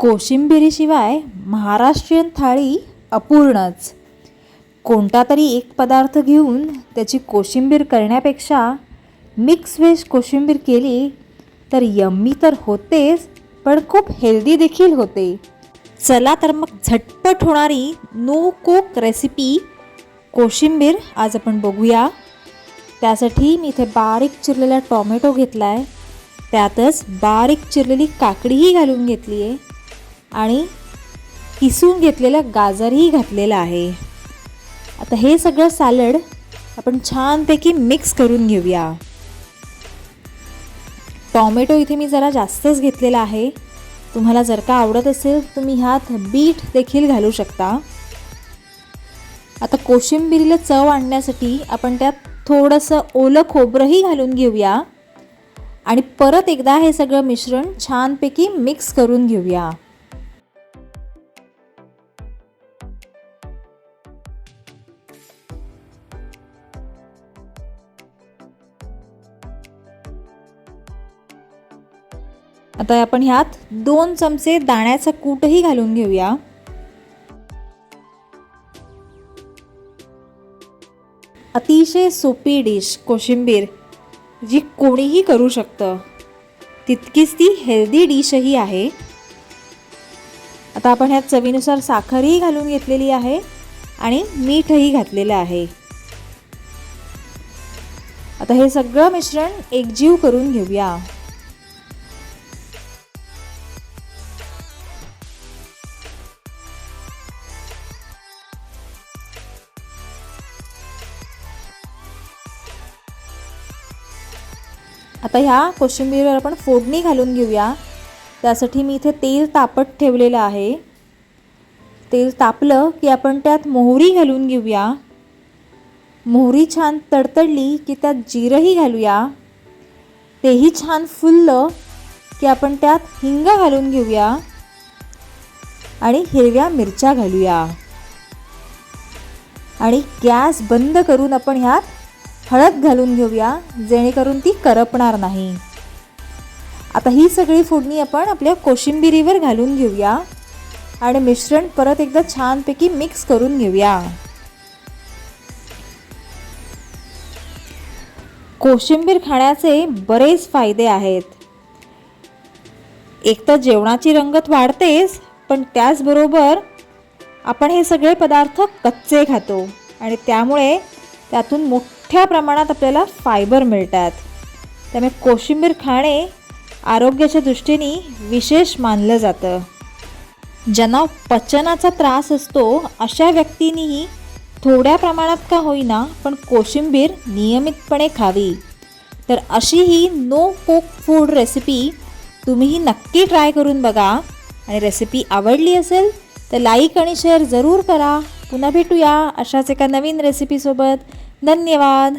कोशिंबिरीशिवाय महाराष्ट्रीयन थाळी अपूर्णच. कोणता तरी एक पदार्थ घेऊन त्याची कोशिंबीर करण्यापेक्षा मिक्स व्हेज कोशिंबीर केली तर यम्मी तर होतेच पण खूप हेल्दी देखील होते. चला तर मग झटपट होणारी नो कोक रेसिपी कोशिंबीर आज आपण बघूया. त्यासाठी मी इथे बारीक चिरलेला टॉमॅटो घेतला आहे त्यातच बारीक चिरलेली काकडीही घालून घेतली आहे आणि किसून घेतलेलं गाजरही घातलेलं आहे. आता हे सगळं सॅलड आपण छानपैकी मिक्स करून घेऊया. टॉमॅटो इथे मी जरा जास्तच घेतलेला आहे. तुम्हाला जर का आवडत असेल तुम्ही ह्यात बीट देखील घालू शकता. आता कोशिंबिरीला चव आणण्यासाठी आपण त्यात थोडंसं ओलं खोबरंही घालून घेऊया. आणि परत एकदा हे सगळं मिश्रण छानपैकी मिक्स करून घेऊया. आता आपण ह्यात दोन चमचे दाण्याचं कूटही घालून घेऊया. अतिशय सोपी डिश कोशिंबीर जी कोणीही करू शकतं. तितकीच ती हेल्दी डिशही आहे. आता आपण ह्यात चवीनुसार साखरही घालून घेतलेली आहे आणि मीठही घातलेलं आहे. आता हे सगळं मिश्रण एकजीव करून घेऊया. आता ह्या कोशिंबीरवर आपण फोडणी घालून घेऊया. त्यासाठी मी इथे तेल तापत ठेवलेलं आहे. तेल तापलं की आपण त्यात मोहरी घालून घेऊया. मोहरी छान तडतडली की त्यात जिरंही घालूया. तेही छान फुललं की आपण त्यात हिंग घालून घेऊया. आणि हिरव्या मिरच्या घालूया. आणि गॅस बंद करून आपण ह्यात हळद घालून घेऊया जेणेकरून ती करपणार नाही. आता ही सगळी फोडणी आपण आपल्या कोशिंबिरीवर घालून घेऊया आणि मिश्रण परत एकदा छानपैकी मिक्स करून घेऊया. कोशिंबीर खाण्याचे बरेच फायदे आहेत. एक तर जेवणाची रंगत वाढतेच पण त्याचबरोबर आपण हे सगळे पदार्थ कच्चे खातो आणि त्यामुळे त्यातून मोठ्या प्रमाणात आपल्याला फायबर मिळतात. त्यामुळे कोशिंबीर खाणे आरोग्याच्या दृष्टीने विशेष मानलं जातं. ज्यांना पचनाचा त्रास असतो अशा व्यक्तींनीही थोड्या प्रमाणात का होईना पण कोशिंबीर नियमितपणे खावी. तर अशी ही नो कोक फूड रेसिपी तुम्हीही नक्की ट्राय करून बघा. आणि रेसिपी आवडली असेल तर लाईक आणि शेअर जरूर करा. पुन्हा भेटूया अशाच एका नवीन रेसिपीसोबत धन्यवाद.